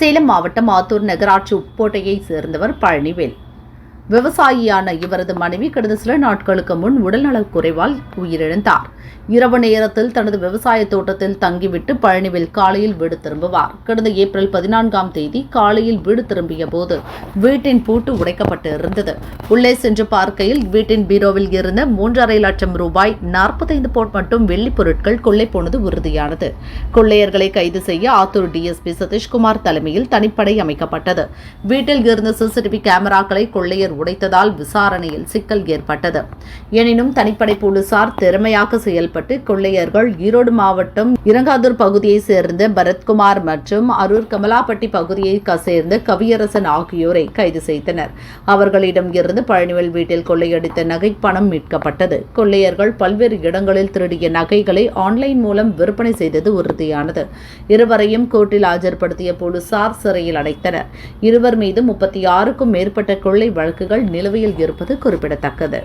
சேலம் மாவட்டம் ஆத்தூர் நகராட்சி உட்கோட்டையைச் சேர்ந்தவர் பழனிவேல். விவசாயியான இவரது மனைவி கடந்த சில நாட்களுக்கு முன் உடல்நலக் குறைவால் உயிரிழந்தார். இரவு நேரத்தில் தனது விவசாய தோட்டத்தில் தங்கிவிட்டு பழனிவேல் காலையில் வீடு திரும்புவார். கடந்த ஏப்ரல் பதினான்காம் தேதி காலையில் வீடு திரும்பிய போது வீட்டின் பூட்டு உடைக்கப்பட்டு இருந்தது. உள்ளே சென்று பார்க்கையில் வீட்டின் பீரோவில் இருந்த மூன்றரை லட்சம் ரூபாய் நாற்பத்தைந்து போட் மட்டும் வெள்ளிப் பொருட்கள் கொள்ளை போனது உறுதியானது. கொள்ளையர்களை கைது செய்ய ஆத்தூர் டிஎஸ்பி சதீஷ்குமார் தலைமையில் தனிப்படை அமைக்கப்பட்டது. வீட்டில் இருந்த சிசிடிவி கேமராக்களை கொள்ளையர் உடைத்ததால் விசாரணையில் சிக்கல் ஏற்பட்டது. எனினும் தனிப்படை போலீசார் திறமையாக செயல்பட்டு கொள்ளையர்கள் ஈரோடு மாவட்டம் இரங்காதூர் பகுதியைச் சேர்ந்த பரத்குமார் மற்றும் அரூர் கமலாப்பட்டி பகுதியை சேர்ந்த கவியரசன் ஆகியோரை கைது செய்தனர். அவர்களிடம் இருந்து பழனிவேல் வீட்டில் கொள்ளையடித்த நகை பணம் மீட்கப்பட்டது. கொள்ளையர்கள் பல்வேறு இடங்களில் திருடிய நகைகளை ஆன்லைன் மூலம் விற்பனை செய்தது உறுதியானது. இருவரையும் கோர்ட்டில் ஆஜர்படுத்திய போலீசார் சிறையில் அடைத்தனர். இருவர் மீது முப்பத்தி ஆறுக்கும் மேற்பட்ட கொள்ளை வழக்கு வழக்குகள் நிலுவையில் இருப்பது குறிப்பிடத்தக்கது.